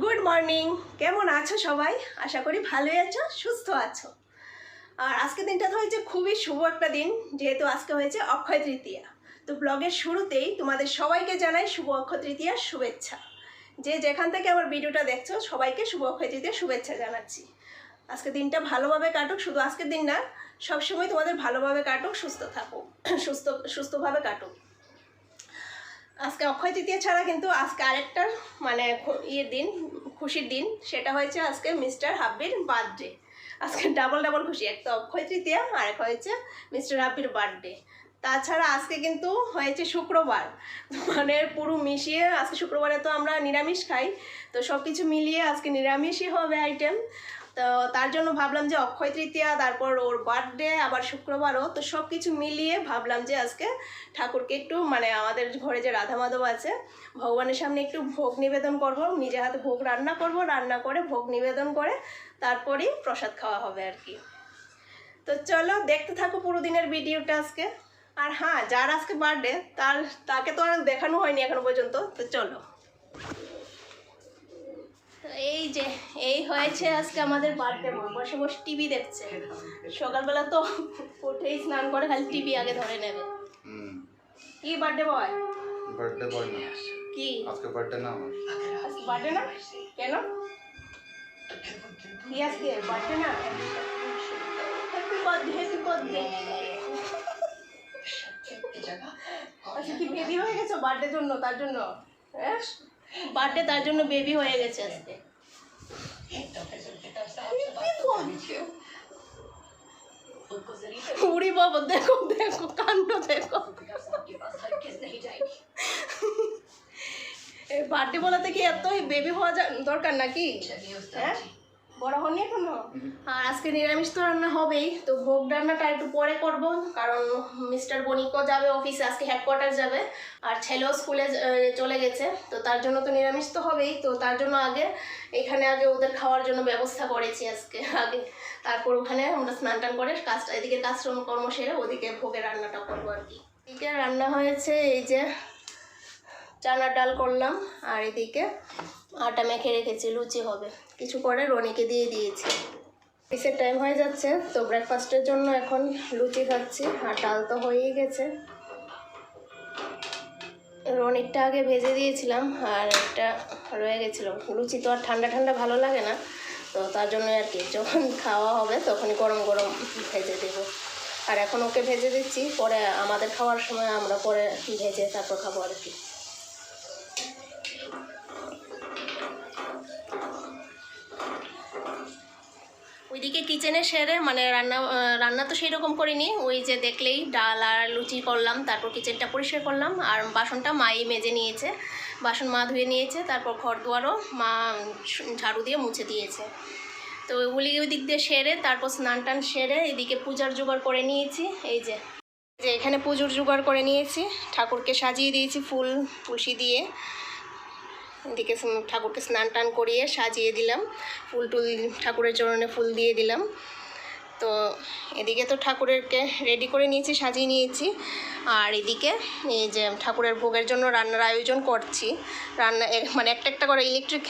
Good morning কেমন আছো সবাই? আশা করি ভালোই আছো, সুস্থ আছো। আর আজকে দিনটা তো হয়েছে খুবই শুভ একটা দিন, যেহেতু আজকে হয়েছে অক্ষয় তৃতীয়া। তো ব্লগের শুরুতেই তোমাদের সবাইকে জানাই শুভ অক্ষয় তৃতীয়ার শুভেচ্ছা। যে যেখান থেকে আমার ভিডিওটা দেখছ, সবাইকে শুভ অক্ষয় তৃতীয়ার শুভেচ্ছা জানাচ্ছি। আজকে দিনটা ভালোভাবে কাটুক, শুধু আজকের দিন না, সবসময় তোমাদের ভালোভাবে কাটুক, সুস্থ থাকুক, সুস্থ, সুস্থভাবে কাটুক। আজকে অক্ষয় তৃতীয়া ছাড়া কিন্তু আজকে আরেকটা মানে ইয়ের দিন, খুশির দিন। সেটা হয়েছে আজকে মিস্টার হাব্বির বার্থডে। আজকে ডাবল ডাবল খুশি। একটা অক্ষয় তৃতীয়া আর এক হয়েছে মিস্টার হাব্বির বার্থডে। তাছাড়া আজকে কিন্তু হয়েছে শুক্রবার। মানে পুরো মিশিয়ে আজকে শুক্রবারে তো আমরা নিরামিষ খাই। তো সব কিছু মিলিয়ে আজকে নিরামিষই হবে আইটেম তো তার জন্য ভাবলাম যে অক্ষয় তৃতীয়া, তারপর ওর বার্থডে আবার শুক্রবারও, তো সব কিছু মিলিয়ে ভাবলাম যে আজকে ঠাকুরকে একটু মানে আমাদের ঘরে যে রাধা মাধব আছে, ভগবানের সামনে একটু ভোগ নিবেদন করব, নিজে হাতে ভোগ রান্না করব, রান্না করে ভোগ নিবেদন করে তারপরেই প্রসাদ খাওয়া হবে আর কি। তো চলো দেখতে থাকো পুরো দিনের ভিডিওটা আজকে। আর হ্যাঁ যার আজকে বার্থডে তার, তাকে তো আর দেখানো হয়নি এখনও পর্যন্ত, তো চলো। এই যে এই হয়েছে আজকে আমাদের বার্থডে বয় বসে বসে টিভি দেখছে। সকালবেলা তো উঠেই স্নান করে খালি টিভি আগে ধরে নেবে। কি বার্থডে বয় বার্থডে বয় না কি? আজকে বার্থডে না আমার? আজকে বার্থডে না? কেন? কি আজকে? বার্থডে না? হ্যাপি বার্থডে হ্যাপি বার্থডে আচ্ছা কি বেবি হয়ে গেছো বার্থডে জন্য তার জন্য? হ্যাঁ? বার্থডে তার জন্য বেবি হয়ে গেছে আজকে। উড়ি বাবা, দেখো দেখো, কাণ্ড, দেখো। বার্থডে বলাতে কি এত বেবি হওয়া দরকার নাকি? হ্যাঁ? বড় হননি এখনও আর আজকে নিরামিষ তো রান্না হবেই তো ভোগ রান্নাটা একটু পরে করব কারণ মিস্টার বণিকও যাবে অফিসে আজকে হেডকোয়ার্টার যাবে আর ছেলেও স্কুলে চলে গেছে তো তার জন্য তো নিরামিষ তো হবেই তো তার জন্য আগে এখানে আগে ওদের খাওয়ার জন্য ব্যবস্থা করেছি আজকে আগে তারপর ওখানে আমরা স্নান টান করে কাজটা এদিকে কাজ কর্ম সেরে ওদিকে ভোগের রান্নাটা করব আর কি। এদিকে রান্না হয়েছে এই যে চানার ডাল করলাম আর এদিকে আটা মেখে রেখেছি লুচি হবে। কিছু পরে রনিকে দিয়ে দিয়েছি। পিসের টাইম হয়ে যাচ্ছে, তো ব্রেকফাস্টের জন্য এখন লুচি খাচ্ছি, আর ডাল তো হয়েই গেছে। রনিরটা আগে ভেজে দিয়েছিলাম, আর একটা রয়ে গেছিল। লুচি তো আর ঠান্ডা ঠান্ডা ভালো লাগে না, তো তার জন্য আর কি, যখন খাওয়া হবে তখনই গরম গরম ভেজে দেবো। আর এখন ওকে ভেজে দিচ্ছি, পরে আমাদের খাওয়ার সময় আমরা পরে ভেজে তারপর খাব আর কি। ওইদিকে কিচেনে সেরে মানে রান্না রান্না তো সেই রকম করিনি। ওই যে দেখলেই ডাল আর লুচি করলাম, তারপর কিচেনটা পরিষ্কার করলাম। আর বাসনটা মাই মেজে নিয়েছে। বাসন মা ধুয়ে নিয়েছে, তারপর ঘর দুয়ারও মা ঝাড়ু দিয়ে মুছে দিয়েছে। তো ওগুলি ওই দিক দিয়ে সেরে, তারপর স্নান টান সেরে এদিকে পূজার জোগাড় করে নিয়েছি। এই যে যে এখানে পুজোর জোগাড় করে নিয়েছি। ঠাকুরকে সাজিয়ে দিয়েছি ফুল পুষি দিয়ে। স্ন- ঠাকুরকে স্নান টান করিয়ে সাজিয়ে দিলাম। ফুল টুল ঠাকুরের চরণে ফুল দিয়ে দিলাম। তো এদিকে তো ঠাকুরেরকে রেডি করে নিয়েছি, সাজিয়ে নিয়েছি। আর এদিকে এই যে ঠাকুরের ভোগের জন্য রান্নার আয়োজন করছি। রান্না মানে একটা একটা করে ইলেকট্রিক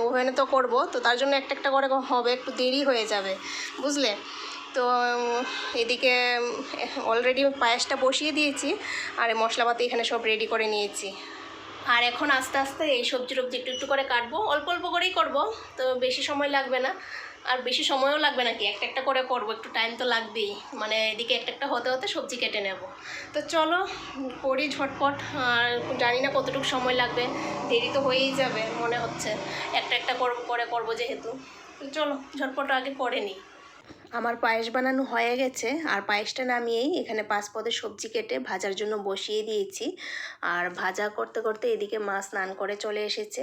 ওভেনে তো করব, তো তার জন্য একটা একটা করে হবে, একটু দেরি হয়ে যাবে, বুঝলে? তো, এদিকে অলরেডি পায়েসটা বসিয়ে দিয়েছি, আর মশলাপাতি এখানে সব রেডি করে নিয়েছি। আর এখন আস্তে আস্তে এই সবজি টবজি একটু একটু করে কাটবো। অল্প অল্প করেই করব, তো বেশি সময় লাগবে না। আর বেশি সময়ও লাগবে নাকি একটা একটা করে করব, একটু টাইম তো লাগবেই। মানে এদিকে একটা একটা হতে হতে সবজি কেটে নেব। তো চলো, করি ঝটপট। আর জানি না কতটুকু সময় লাগবে। দেরি তো হয়েই যাবে, মনে হচ্ছে। একটা একটা করে করব যেহেতু। চলো, ঝটপট আগে করে নিই। আমার পায়েস বানানো হয়ে গেছে। আর পায়েসটা নামিয়েই এখানে পাঁচ পদের সবজি কেটে ভাজার জন্য বসিয়ে দিয়েছি। আর ভাজা করতে করতে এদিকে মা স্নান করে চলে এসেছে।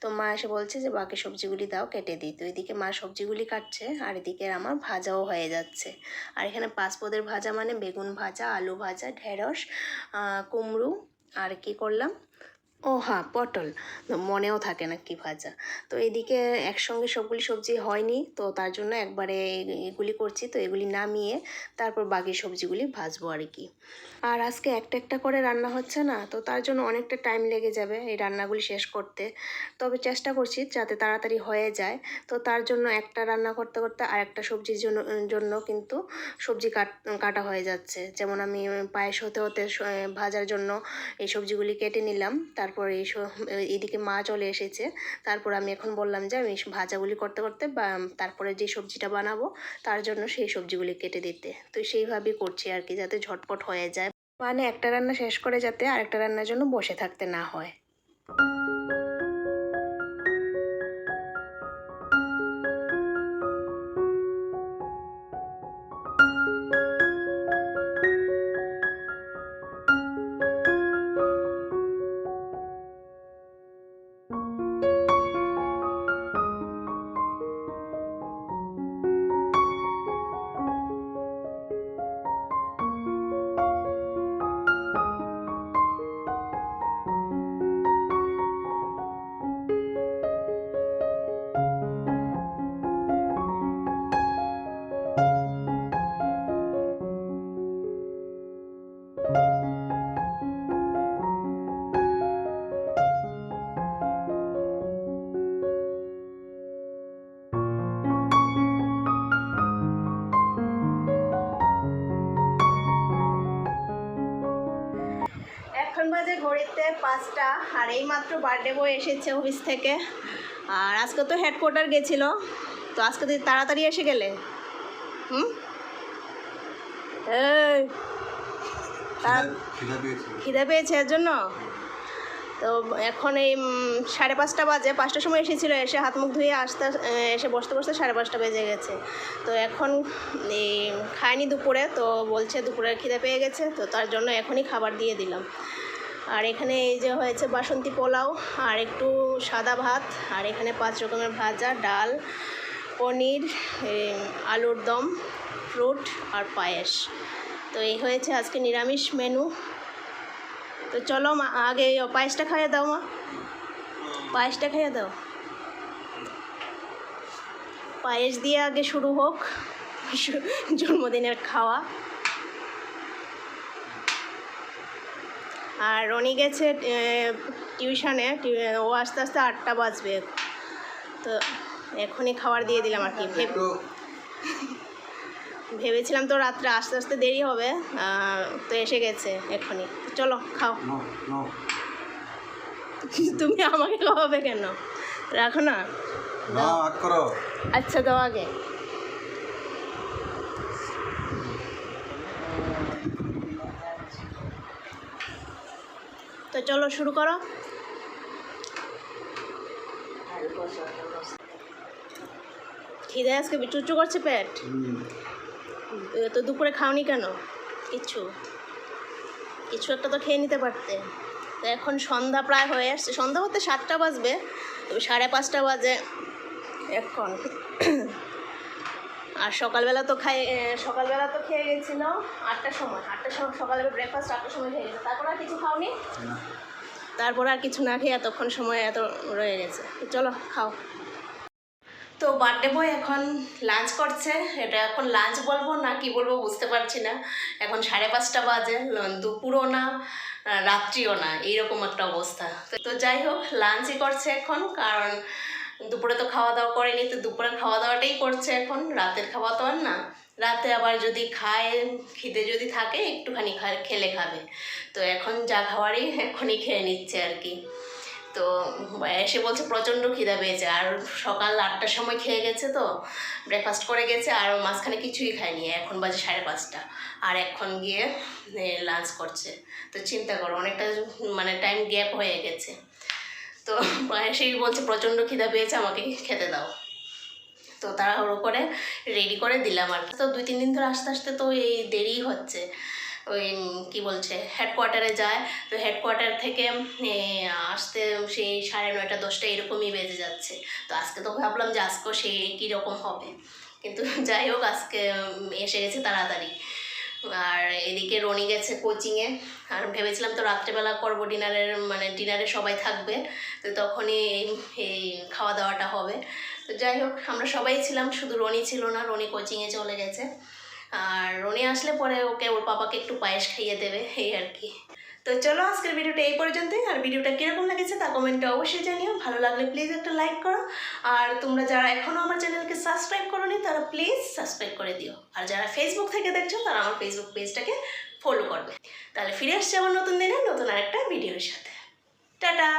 তো মা এসে বলছে যে, বাকি সবজিগুলি দাও, কেটে দিই। তো এদিকে মা সবজিগুলি কাটছে, আর এদিকে আমার ভাজাও হয়ে যাচ্ছে। আর এখানে পাঁচ পদের ভাজা মানে বেগুন ভাজা, আলু ভাজা, ঢেঁড়স কুমড়ো, আর কি করলাম? ও হ্যাঁ পটল। মনেও থাকে না কি ভাজা। তো এদিকে একসঙ্গে সবগুলি সবজি হয়নি, তো তার জন্য একবারে এগুলি করছি। তো এগুলি নামিয়ে তারপর বাকি সবজিগুলি ভাজবো আর কি। আর আজকে একটা একটা করে রান্না হচ্ছে না, তো তার জন্য অনেকটা টাইম লেগে যাবে এই রান্নাগুলি শেষ করতে। তবে চেষ্টা করছি যাতে তাড়াতাড়ি হয়ে যায়। তো তার জন্য একটা রান্না করতে করতে আর একটা সবজির জন্য জন্য কিন্তু সবজি কাট, কাটা হয়ে যাচ্ছে। যেমন আমি পায়েস হতে হতে ভাজার জন্য এই সবজিগুলি কেটে নিলাম। তারপর এই এদিকে মা চলে এসেছে। তারপর আমি এখন বললাম যে আমি ভাজাগুলি করতে করতে তারপরে যে সবজিটা বানাবো, তার জন্য সেই সবজিগুলি কেটে দিতে। তো সেইভাবেই করছি আর কি, যাতে ঝটপট হয়ে যায়। মানে একটা রান্না শেষ করে যাতে আরেকটা রান্নার জন্য বসে থাকতে না হয়। এখন বাজে ঘড়িতে পাঁচটা আর এই মাত্র বার্থডে বয় এসেছে অফিস থেকে। আর আজকে তো হেডকোয়ার্টার গেছিল তো আজকে তুই তাড়াতাড়ি এসে গেলে? হুম? খিদা পেয়েছে। এর জন্য? তো এখন এই সাড়ে পাঁচটা বাজে পাঁচটার সময় এসেছিল এসে হাত মুখ ধুয়ে আসতে এসে বসতে বসতে সাড়ে পাঁচটা বেজে গেছে। তো এখন এই খায়নি দুপুরে তো বলছে দুপুরে খিদে পেয়ে গেছে তো তার জন্য এখনই খাবার দিয়ে দিলাম। আর এখানে এই যে হয়েছে বাসন্তী পোলাও, আর একটু সাদা ভাত, আর এখানে পাঁচ রকমের ভাজা, ডাল, পনির আলুর দম, ফ্রুট আর পায়েস। তো এই হয়েছে আজকে নিরামিষ মেনু। তো চলো মা, আগে পায়েসটা খাইয়ে দাও মা। পায়েসটা খাইয়ে দাও। পায়েস দিয়ে আগে শুরু হোক, জন্মদিনের খাওয়া। আর রনি গেছে টিউশনে ও আস্তে আস্তে আটটা বাজবে। তো এখনই খাবার দিয়ে দিলাম আর কি। ভেব ভেবেছিলাম তো রাত্রে আস্তে আস্তে দেরি হবে তো এসে গেছে এখনই। চলো খাও। তুমি আমাকে খাওয়াবে কেন? রাখো না। আচ্ছা দাও আগে। তো চলো শুরু করো। খিদে আজকে চুচু করছে পেট। তো দুপুরে খাওনি কেন? কিছু। কিছু একটা তো খেয়ে নিতে পারতে। তো এখন সন্ধ্যা প্রায় হয়ে আসছে। সন্ধ্যা হতে সাতটা বাজবে। তো সাড়ে পাঁচটা বাজে। এখন আর সকালবেলা তো খাই সকালবেলা তো খেয়ে গেছিল আটটার সময়। আটটার সময় সকালবেলা ব্রেকফাস্ট আটটার সময় খেয়ে গেছে। তারপর আর কিছু খাওনি? তারপর আর কিছু না খেয়ে এতক্ষণ সময় এত রয়ে গেছে। চলো খাও। তো বার্থডে বয় এখন লাঞ্চ করছে। এটা এখন লাঞ্চ বলব না কি বলব বুঝতে পারছি না। এখন সাড়ে পাঁচটা বাজে দুপুরও না রাত্রিও না। এইরকম একটা অবস্থা। তো- তো যাই হোক লাঞ্চই করছে এখন কারণ দুপুরে তো খাওয়া দাওয়া করেনি, তো দুপুরে খাওয়া দাওয়াটাই করছে এখন, রাতের খাওয়া তো আর না। রাতে আবার যদি খায়, খিদে যদি থাকে, একটুখানি খেলে খাবে। তো এখন যা খাওয়ারই এখনই খেয়ে নিচ্ছে আর কি। তো এসে বলছে, প্রচণ্ড খিদা পেয়েছে। আর সকাল আটটার সময় খেয়ে গেছে তো ব্রেকফাস্ট করে গেছে, আর মাঝখানে কিছুই খায়নি। এখন বাজে সাড়ে পাঁচটা। আর এখন গিয়ে লাঞ্চ করছে। তো চিন্তা করো, অনেকটা মানে টাইম গ্যাপ হয়ে গেছে। তো এসেই বলছে, প্রচণ্ড খিদা পেয়েছে, আমাকে খেতে দাও। তো তাড়াহুড়ো করে রেডি করে দিলাম আর তো দুই, তিন দিন ধরে আস্তে আস্তে তো এই দেরি হচ্ছে। ওই কি বলছে হেডকোয়ার্টারে যায়। তো হেডকোয়ার্টার থেকে আসতে সেই সাড়ে নয়টা, দশটা এরকমই বেজে যাচ্ছে। তো আজকে তো ভাবলাম যে আজকেও সেই কী রকম হবে। কিন্তু যাই হোক, আজকে এসে গেছে তাড়াতাড়ি। আর এদিকে রনি গেছে কোচিংয়ে আর ভেবেছিলাম তো রাত্রেবেলা করব ডিনারের মানে ডিনারে সবাই থাকবে। তো তখনই এই- খাওয়া দাওয়াটা হবে। তো যাই হোক, আমরা সবাই ছিলাম, শুধু রনি ছিল না, রনি কোচিংয়ে চলে গেছে। আর রনি আসলে পরে ওকে, ওর পাপাকে একটু পায়েস খাইয়ে দেবে, এই আর কি। তো চলো আজকের ভিডিওটা এই পর্যন্তই। আর ভিডিওটা কীরকম লেগেছে তা কমেন্টটা অবশ্যই জানিও। ভালো লাগলে প্লিজ একটা লাইক করো। আর তোমরা যারা এখনও আমার চ্যানেলকে সাবস্ক্রাইব করোনি, তারা প্লিজ সাবস্ক্রাইব করে দিও। আর যারা ফেসবুক থেকে দেখছ, তারা আমার ফেসবুক পেজটাকে ফলো করবে। তাহলে ফিরে আসছে আমার নতুন দিনে, নতুন আরেকটা ভিডিওর সাথে। টাটা!